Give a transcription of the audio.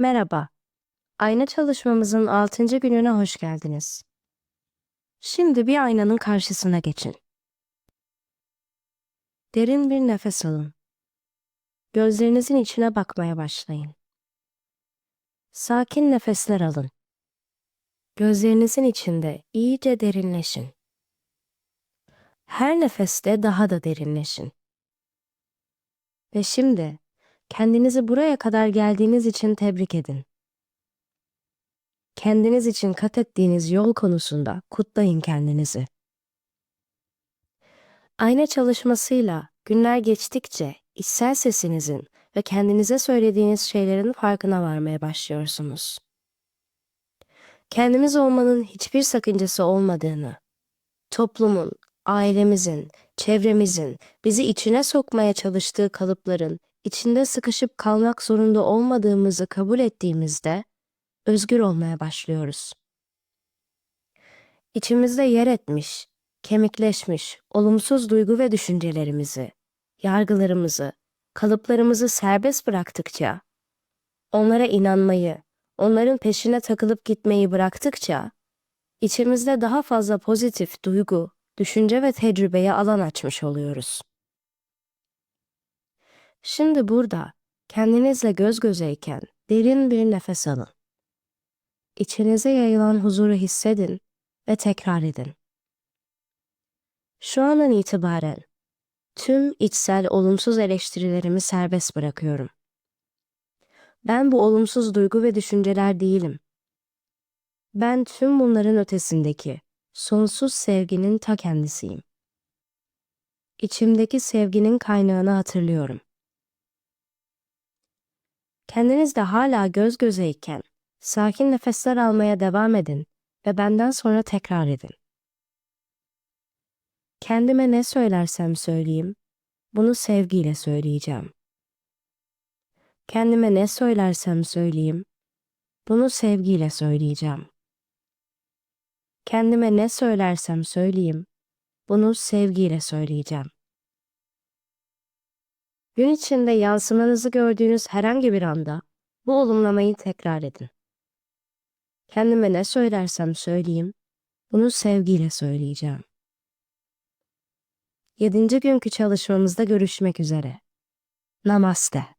Merhaba. Ayna çalışmamızın 6. gününe hoş geldiniz. Şimdi bir aynanın karşısına geçin. Derin bir nefes alın. Gözlerinizin içine bakmaya başlayın. Sakin nefesler alın. Gözlerinizin içinde iyice derinleşin. Her nefeste daha da derinleşin. Ve şimdi kendinizi buraya kadar geldiğiniz için tebrik edin. Kendiniz için kat ettiğiniz yol konusunda kutlayın kendinizi. Ayna çalışmasıyla günler geçtikçe içsel sesinizin ve kendinize söylediğiniz şeylerin farkına varmaya başlıyorsunuz. Kendimiz olmanın hiçbir sakıncası olmadığını, toplumun, ailemizin, çevremizin bizi içine sokmaya çalıştığı kalıpların içinde sıkışıp kalmak zorunda olmadığımızı kabul ettiğimizde özgür olmaya başlıyoruz. İçimizde yer etmiş, kemikleşmiş olumsuz duygu ve düşüncelerimizi, yargılarımızı, kalıplarımızı serbest bıraktıkça, onlara inanmayı, onların peşine takılıp gitmeyi bıraktıkça, içimizde daha fazla pozitif duygu, düşünce ve tecrübeye alan açmış oluyoruz. Şimdi burada kendinizle göz gözeyken derin bir nefes alın. İçinize yayılan huzuru hissedin ve tekrar edin. Şu andan itibaren tüm içsel olumsuz eleştirilerimi serbest bırakıyorum. Ben bu olumsuz duygu ve düşünceler değilim. Ben tüm bunların ötesindeki sonsuz sevginin ta kendisiyim. İçimdeki sevginin kaynağını hatırlıyorum. Kendinizle hala göz gözeyken sakin nefesler almaya devam edin ve benden sonra tekrar edin. Kendime ne söylersem söyleyeyim, bunu sevgiyle söyleyeceğim. Kendime ne söylersem söyleyeyim, bunu sevgiyle söyleyeceğim. Kendime ne söylersem söyleyeyim, bunu sevgiyle söyleyeceğim. Gün içinde yansımanızı gördüğünüz herhangi bir anda bu olumlamayı tekrar edin. Kendime ne söylersem söyleyeyim, bunu sevgiyle söyleyeceğim. Yedinci günkü çalışmamızda görüşmek üzere. Namaste.